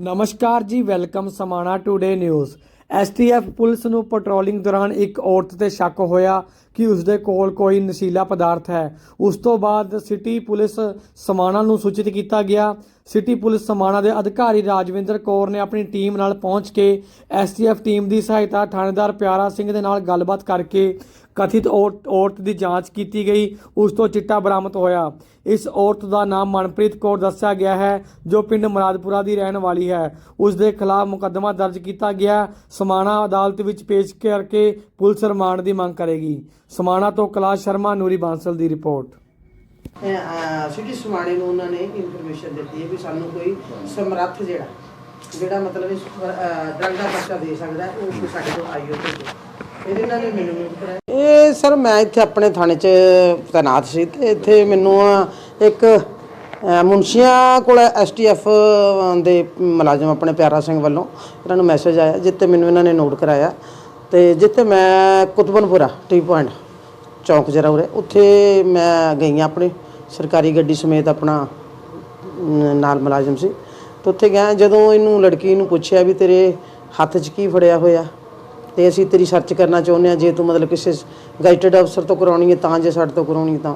ਨਮਸਕਾਰ ਜੀ, welcome Samana today news. STF police ਨੂੰ ਪੈਟਰੋਲਿੰਗ ਦੌਰਾਨ ਇੱਕ ਔਰਤ ਤੇ ਸ਼ੱਕ ਹੋਇਆ। ਕਿ ਉਸ ਦੇ ਕੋਲ ਕੋਈ ਨਸ਼ੀਲਾ ਪਦਾਰਥ ਹੈ। ਉਸ ਤੋਂ ਬਾਅਦ ਸਿਟੀ ਪੁਲਿਸ ਸਮਾਣਾ ਨੂੰ ਸੂਚਿਤ ਕੀਤਾ ਗਿਆ। ਸਿਟੀ ਪੁਲਿਸ ਸਮਾਣਾ ਦੇ ਅਧਿਕਾਰੀ ਰਾਜਵਿੰਦਰ ਕੌਰ ਨੇ ਆਪਣੀ ਟੀਮ ਨਾਲ ਪਹੁੰਚ ਕੇ ਐਸਟੀਐਫ ਟੀਮ ਦੀ ਸਹਾਇਤਾ ਥਾਣੇਦਾਰ ਪਿਆਰਾ ਸਿੰਘ ਦੇ ਨਾਲ ਗੱਲਬਾਤ ਕਰਕੇ ਕਥਿਤ ਔਰਤ ਔਰਤ ਦੀ ਜਾਂਚ ਕੀਤੀ ਗਈ। ਉਸ ਤੋਂ ਚਿੱਟਾ ਬਰਾਮਦ ਹੋਇਆ। ਇਸ ਔਰਤ ਦਾ ਨਾਮ ਮਨਪ੍ਰੀਤ ਕੌਰ ਦੱਸਿਆ ਗਿਆ ਹੈ, ਜੋ ਪਿੰਡ ਮਰਾਦਪੁਰਾ ਦੀ ਰਹਿਣ ਵਾਲੀ ਹੈ। ਉਸ ਦੇ ਖਿਲਾਫ ਮੁਕੱਦਮਾ ਦਰਜ ਕੀਤਾ ਗਿਆ। ਸਮਾਣਾ ਅਦਾਲਤ ਵਿੱਚ ਪੇਸ਼ ਕਰਕੇ ਪੁਲਿਸ ਰਿਮਾਂਡ ਦੀ ਮੰਗ ਕਰੇਗੀ। ਸਮਾਣਾ ਤੋਂ ਕੈਲਾਸ਼ ਸ਼ਰਮਾ ਨੂਰੀ ਬਾਂਸਲ ਦੀ ਰਿਪੋਰਟ। ਸਿਟੀ ਸਮਾਣੇ ਨੂੰ ਉਹਨਾਂ ਨੇ ਇਨਫੋਰਮੇਸ਼ਨ ਦਿੱਤੀ ਹੈ ਵੀ ਸਾਨੂੰ ਕੋਈ ਸਮਰੱਥ ਜਿਹੜਾ ਜਿਹੜਾ ਮਤਲਬ ਇਸ ਡਰਗ ਦਾ ਪਰਚਾ ਦੇ ਸਕਦਾ ਹੈ, ਉਹ ਸਾਡੇ ਕੋਲ ਆਈਓ ਤੇ ਇਹਦੇ ਨਾਲ ਮੈਨੂੰ ਨੋਟ ਕਰਾਇਆ ਇਹ ਸਰ ਮੈਂ ਇੱਥੇ ਆਪਣੇ ਥਾਣੇ 'ਚ ਤੈਨਾਤ ਸੀ ਤੇ ਇੱਥੇ ਮੈਨੂੰ ਇੱਕ ਮੁਨਸ਼ੀਆਂ ਕੋਲ ਐਸਟੀਐਫ ਦੇ ਮੁਲਾਜ਼ਮ ਆਪਣੇ ਪਿਆਰਾ ਸਿੰਘ ਵੱਲੋਂ ਇਹਨਾਂ ਨੂੰ ਮੈਸੇਜ ਆਇਆ ਜਿੱਤੇ ਮੈਨੂੰ ਇਹਨਾਂ ਨੇ ਨੋਟ ਕਰਾਇਆ। ਤੇ ਜਿੱਥੇ ਮੈਂ ਕੁਤਬਨਪੁਰਾ ਟੀ ਪੁਆਇੰਟ ਚੌਂਕ ਜਰਾ ਉਰੇ ਉੱਥੇ ਮੈਂ ਗਈ ਆਪਣੀ ਸਰਕਾਰੀ ਗੱਡੀ ਸਮੇਤ ਆਪਣਾ ਨਾਲ ਮੁਲਾਜ਼ਮ ਸੀ। ਤੇ ਉੱਥੇ ਗਿਆ ਜਦੋਂ ਇਹਨੂੰ ਲੜਕੀ ਨੂੰ ਪੁੱਛਿਆ ਵੀ ਤੇਰੇ ਹੱਥ 'ਚ ਕੀ ਫੜਿਆ ਹੋਇਆ? ਤੇ ਅਸੀਂ ਤੇਰੀ ਸਰਚ ਕਰਨਾ ਚਾਹੁੰਦੇ ਹਾਂ ਜੇ ਤੂੰ ਮਤਲਬ ਕਿਸੇ ਗਾਈਟਡ ਅਫਸਰ ਤੋਂ ਕਰਾਉਣੀ ਹੈ ਤਾਂ ਜੇ ਸਾਡੇ ਤੋਂ ਕਰਾਉਣੀ ਹੈ ਤਾਂ।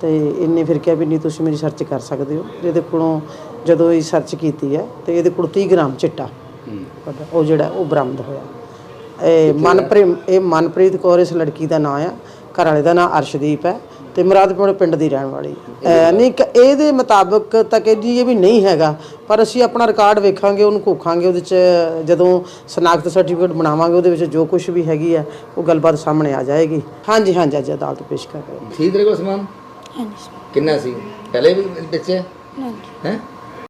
ਤੇ ਇਹਨੇ ਫਿਰ ਕਿਹਾ ਵੀ ਨਹੀਂ ਤੁਸੀਂ ਮੇਰੀ ਸਰਚ ਕਰ ਸਕਦੇ ਹੋ। ਇਹਦੇ ਕੋਲੋਂ ਜਦੋਂ ਇਹ ਸਰਚ ਕੀਤੀ ਹੈ ਤੇ ਇਹਦੇ ਕੋਲ 30 ਗ੍ਰਾਮ ਚਿੱਟਾ ਉਹ ਜਿਹੜਾ ਉਹ ਬਰਾਮਦ ਹੋਇਆ। ਇਹ ਮਨਪ੍ਰੀਤ ਇਹ ਮਨਪ੍ਰੀਤ ਕੌਰ ਇਸ ਲੜਕੀ ਦਾ ਨਾਮ ਆ। ਘਰ ਵਾਲੇ ਦਾ ਨਾਮ ਅਰਸ਼ਦੀਪ ਹੈ ਤੇ ਮੁਰਾਦਪੁਰ ਪਿੰਡ ਦੀ ਰਹਿਣ ਵਾਲੀ ਹੈ। ਅਹ ਨਹੀਂ ਕ- ਇਹਦੇ ਮੁਤਾਬਕ ਤਾਂ ਕਹਿੰਦੀ ਇਹ ਵੀ ਨਹੀਂ ਹੈਗਾ ਪਰ ਅਸੀਂ ਆਪਣਾ ਰਿਕਾਰਡ ਵੇਖਾਂਗੇ ਉਹਨੂੰ ਘੋਖਾਂਗੇ ਉਹਦੇ ਚ ਜਦੋਂ ਸਨਾਖਤ ਸਰਟੀਫਿਕੇਟ ਬਣਾਵਾਂਗੇ ਉਹਦੇ ਵਿੱਚ ਜੋ ਕੁਝ ਵੀ ਹੈਗੀ ਆ ਉਹ ਗੱਲਬਾਤ ਸਾਹਮਣੇ ਆ ਜਾਏਗੀ। ਹਾਂਜੀ ਹਾਂਜੀ ਅੱਜ ਅਦਾਲਤ ਪੇਸ਼ ਕਰ ਰਹੇ ਸੀ ਤੇਰੇ ਕੋਲ ਸਮਾਨ? ਹਾਂਜੀ ਕਿੰਨਾ ਸੀ? ਪਹਿਲੇ ਵੀ ਵਿੱਚ ਹੈ? ਹਾਂਜੀ। ਹੈ?